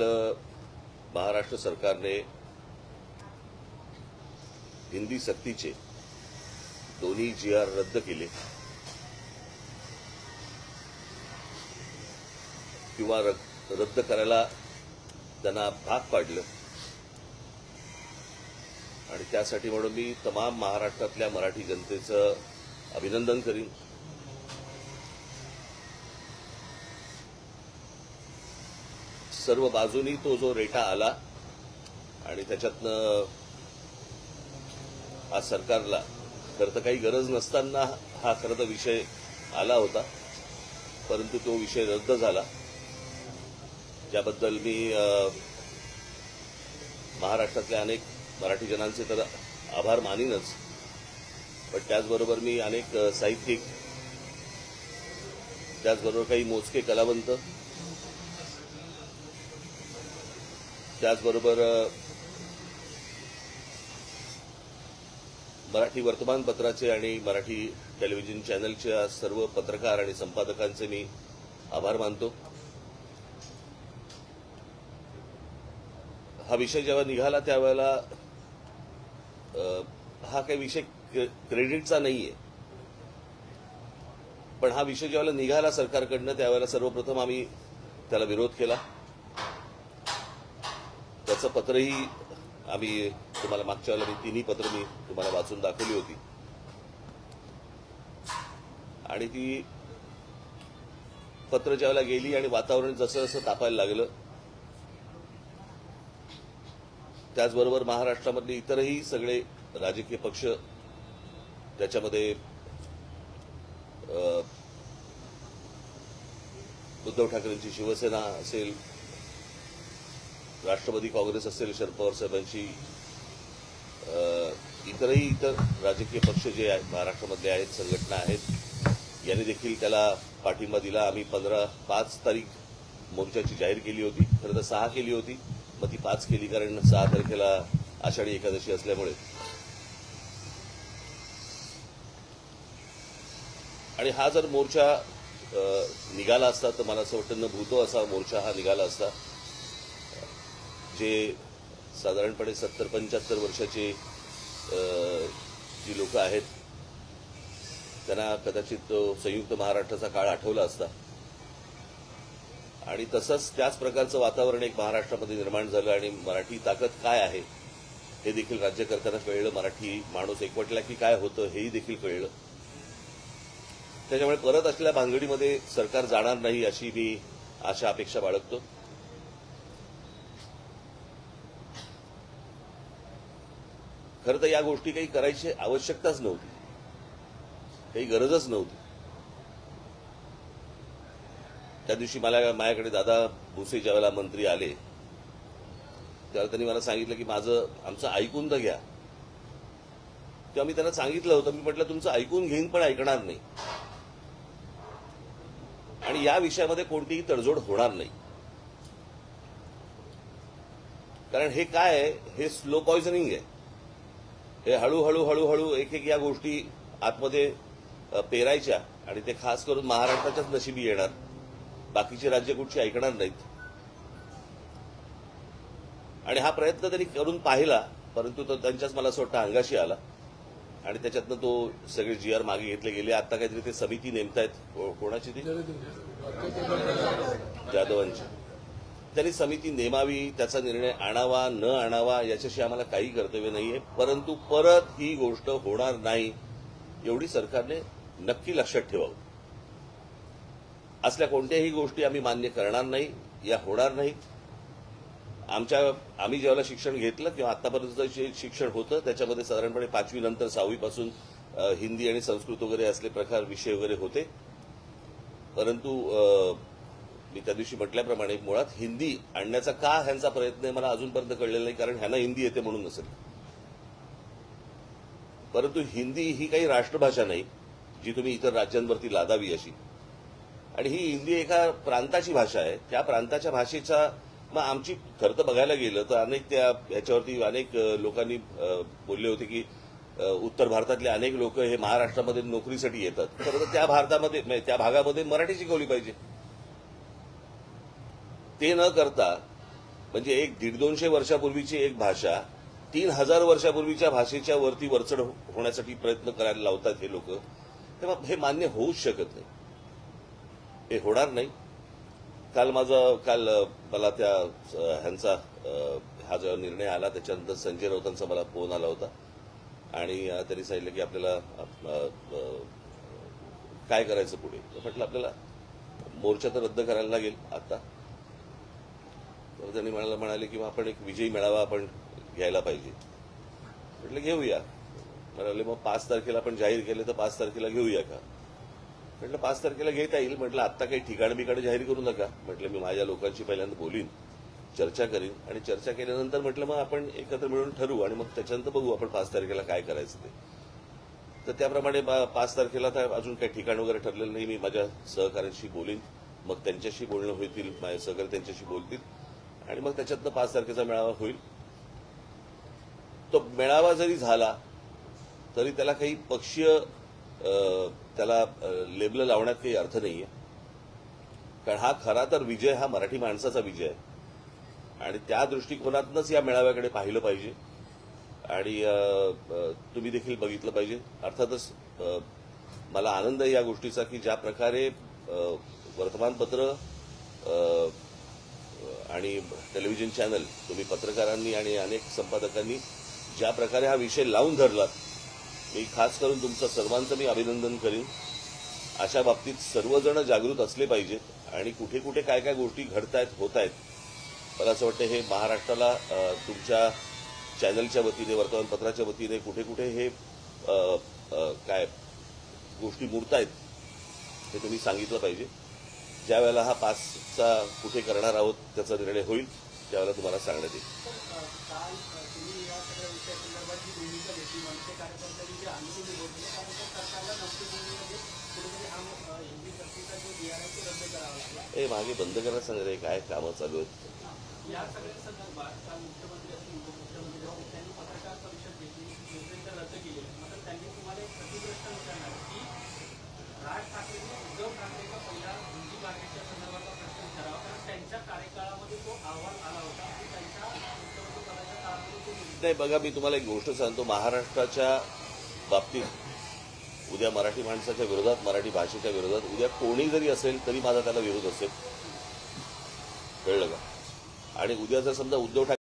काल महाराष्ट्र सरकारने हिंदी सक्तीचे दोन्ही जी आर रद्द केले. किंवा रद्द करायला त्यांना भाग पाडलं. आणि त्यासाठी म्हणून मी तमाम महाराष्ट्रातल्या मराठी जनतेचं अभिनंदन करीन. सर्व बाजूनी तो जो रेटा आला आणि त्याच्यातनं आज सरकारला खरं तर काही गरज नसताना हा खरं तर विषय आला होता परंतु तो विषय रद्द झाला. ज्याबद्दल मी महाराष्ट्रातल्या अनेक मराठी जनांचे तर आभार मानीनच पण त्याचबरोबर मी अनेक साहित्यिक त्याचबरोबर काही मोजके कलावंत त्याचबरोबर मराठी वर्तमानपत्राचे आणि मराठी टेलिव्हिजन चॅनलच्या सर्व पत्रकार आणि संपादकांचे मी आभार मानतो. हा विषय जेव्हा निघाला त्यावेळेला हा काही विषय क्रेडिटचा नाहीये. पण हा विषय ज्यावेळेला निघाला सरकारकडनं त्यावेळेला सर्वप्रथम आम्ही त्याला विरोध केला. त्याचं पत्रही आम्ही तुम्हाला मागच्या वेळेला मी तिन्ही पत्र मी तुम्हाला वाचून दाखवली होती. आणि ती पत्र ज्यावेळेला गेली आणि वातावरण जसं जसं तापायला लागलं त्याचबरोबर महाराष्ट्रामधले इतरही सगळे राजकीय पक्ष त्याच्यामध्ये उद्धव ठाकरेंची शिवसेना असेल राष्ट्रवादी काँग्रेस असेल शरद पवार साहेबांची इतरही इतर राजकीय पक्ष जे आहेत महाराष्ट्रामधले आहेत संघटना आहेत यांनी देखील त्याला पाठिंबा दिला. आम्ही पंधरा पाच तारीख मोर्चाची जाहीर केली होती. खरं तर सहा केली होती. मग ती पाच केली कारण सहा तारखेला आषाढी एकादशी असल्यामुळे. आणि हा जर मोर्चा निघाला असता तर मला असं वाटतं न भूतो असा मोर्चा हा निघाला असता. जे साधारणपणे सत्तर पंच्याहत्तर वर्षाचे जी लोक आहेत त्यांना कदाचित तो संयुक्त महाराष्ट्राचा काळ आठवला असता. आणि तसंच त्याच प्रकारचं वातावरण एक महाराष्ट्रामध्ये निर्माण झालं आणि मराठी ताकद काय आहे हे देखील राज्यकर्त्यांना कळलं. मराठी माणूस एकवटला की काय होतं हेही देखील कळलं. त्याच्यामुळे परत असलेल्या भानगडीमध्ये सरकार जाणार नाही अशी मी आशा अपेक्षा बाळगतो. खरं तर या गोष्टी काही करायची आवश्यकताच नव्हती. काही गरजच नव्हती. त्या दिवशी मला माझ्याकडे दादा भुसे ज्यावेळेला मंत्री आले त्यावेळेला त्यांनी मला सांगितलं की माझं आमचं ऐकून तर घ्या. तेव्हा मी त्यांना सांगितलं होतं मी म्हटलं तुमचं ऐकून घेईन पण ऐकणार नाही. आणि या विषयामध्ये कोणतीही तडजोड होणार नाही. कारण हे काय आहे? हे स्लो पॉइझनिंग आहे. हे हळूहळू हळूहळू एक एक या गोष्टी आतमध्ये पेरायच्या आणि ते खास करून महाराष्ट्राच्याच नशिबी येणार. बाकीची राज्य कुठची ऐकणार नाहीत. आणि हा प्रयत्न त्यांनी करून पाहिला परंतु तो त्यांच्याच मला असं वाटतं अंगाशी आला. आणि त्याच्यातनं तो सगळे जी आर मागे घेतले गेले. आता काहीतरी ते समिती नेमतायत. कोणाची ती? जाधवांची. त्यांनी समिती नेमावी त्याचा निर्णय आणावा न आणावा याच्याशी आम्हाला काही कर्तव्य नाहीये. परंतु परत ही गोष्ट होणार नाही एवढी सरकारने नक्की लक्षात ठेवावं. असल्या कोणत्याही गोष्टी आम्ही मान्य करणार नाही या होणार नाही आमच्या आम्ही ज्यावेळेला शिक्षण घेतलं किंवा आतापर्यंत जे शिक्षण होतं त्याच्यामध्ये साधारणपणे पाचवी नंतर सहावीपासून हिंदी आणि संस्कृत वगैरे असले प्रकार विषय वगैरे होते. परंतु मी त्या दिवशी म्हटल्याप्रमाणे मुळात हिंदी आणण्याचा का ह्यांचा प्रयत्न आहे मला अजूनपर्यंत कळलेला नाही कारण ह्यांना हिंदी येते म्हणून नसेल. परंतु हिंदी ही काही राष्ट्रभाषा नाही जी तुम्ही इतर राज्यांवरती लादावी अशी. आणि ही हिंदी एका प्रांताची भाषा आहे. त्या प्रांताच्या भाषेचा मग आमची खरं तर बघायला गेलं तर अनेक त्या ह्याच्यावरती अनेक लोकांनी बोलले होते की उत्तर भारतातले अनेक लोक हे महाराष्ट्रामध्ये नोकरीसाठी येतात. खरं तर त्या भारतामध्ये म्हणजे त्या भागामध्ये मराठी शिकवली पाहिजे. ते न करता म्हणजे एक दीड दोनशे वर्षापूर्वीची एक भाषा तीन हजार वर्षापूर्वीच्या भाषेच्या वरती वरचढ होण्यासाठी प्रयत्न करायला लावतात हे लोक तेव्हा हे मान्य होऊच शकत नाही. हे होणार नाही. काल माझा काल मला त्या ह्यांचा हा जो निर्णय आला त्याच्यानंतर संजय राऊतांचा मला फोन आला होता. आणि त्यांनी सांगितलं की आपल्याला काय करायचं पुढे? म्हटलं आपल्याला मोर्चा तर रद्द करायला लागेल आता. तर त्यांनी म्हणाला म्हणाले की मग आपण एक विजयी मेळावा आपण घ्यायला पाहिजे. म्हटलं घेऊया. म्हणाले मग पाच तारखेला आपण जाहीर केले तर पाच तारखेला घेऊया का? म्हटलं पाच तारखेला घेता येईल. म्हटलं आत्ता काही ठिकाण बिकाणं जाहीर करू नका. म्हटलं मी माझ्या लोकांशी पहिल्यांदा बोलीन चर्चा करीन आणि चर्चा केल्यानंतर म्हटलं मग आपण एकत्र मिळून ठरवू आणि मग त्याच्यानंतर बघू आपण पाच तारखेला काय करायचं ते. तर त्याप्रमाणे बा- पाच तारखेला तर अजून काही ठिकाण वगैरे ठरलेलं नाही. मी माझ्या सहकाऱ्यांशी बोलीन. मग त्यांच्याशी बोलणं होतील माझे सहकारी त्यांच्याशी बोलतील. आणि मग त्याच्यातनं पाच तारखेचा मेळावा होईल. तो मेळावा जरी झाला तरी त्याला काही पक्षीय त्याला लेबल लावण्यात काही अर्थ नाहीये. कारण हा खरा तर विजय हा मराठी माणसाचा विजय. आहे आणि त्या दृष्टिकोनातूनच या मेळाव्याकडे पाहिलं पाहिजे. आणि तुम्ही देखील बघितलं पाहिजे. अर्थातच मला आनंद आहे या गोष्टीचा की ज्या प्रकारे वर्तमानपत्र आणि टेलिव्हिजन चॅनल तुम्ही पत्रकारांनी आणि अनेक संपादकांनी ज्या प्रकारे हा विषय लावून धरलात मी खास करून तुमचं सर्वांचं मी अभिनंदन करीन. अशा बाबतीत सर्वजण जागृत असले पाहिजेत आणि कुठे कुठे काय काय गोष्टी घडत आहेत होत आहेत मला असं वाटतं हे महाराष्ट्राला तुमच्या चॅनलच्या वतीने वर्तमानपत्राच्या वतीने कुठे कुठे हे काय गोष्टी मुरतायत हे तुम्ही सांगितलं पाहिजे. ज्यावेळेला हा पासचा कुठे करणार आहोत त्याचा निर्णय होईल त्यावेळेला तुम्हाला सांगण्यात येईल. ए मागे बंद या सगळ्या काय कामं चालू मनसे कार्यकर्त्यांनी जे आंदोलन बोलले त्यानंतर सरकारला नक्की भूमिमध्ये कुठेतरी हा अ, हिंदी सक्तीचा जो डी आर आहे तो रद्द करावा लागला ए मागे बंद करायला सांग रे काय कामं चालू आहेत या सगळ्या संदर्भात काल मुख्यमंत्री असतील उपमुख्यमंत्री असतील त्यांनी पत्रकार परिषद घेतली योजना तर रद्द केली मात्र त्यांनी तुम्हाला एक प्रतिप्रश्न विचारणार की राज ठाकरेंनी उद्धव ठाकरेचा पहिला हिंदी मार्केटच्या संदर्भातला प्रश्न विचारावा कारण त्यांच्या कार्यकाळामध्ये तो अहवाल आला होता आणि त्यांच्या मुख्यमंत्री पदाच्या काळामध्ये तो निर्णय नाही बघा मी तुम्हाला एक गोष्ट सांगतो. महाराष्ट्राच्या बाबतीत उद्या मराठी माणसाच्या विरोधात मराठी भाषेच्या विरोधात उद्या कोणी जरी असेल तरी माझा त्याला विरोध असेल. कळलं का? आणि उद्या जर समजा उद्धव ठाकरे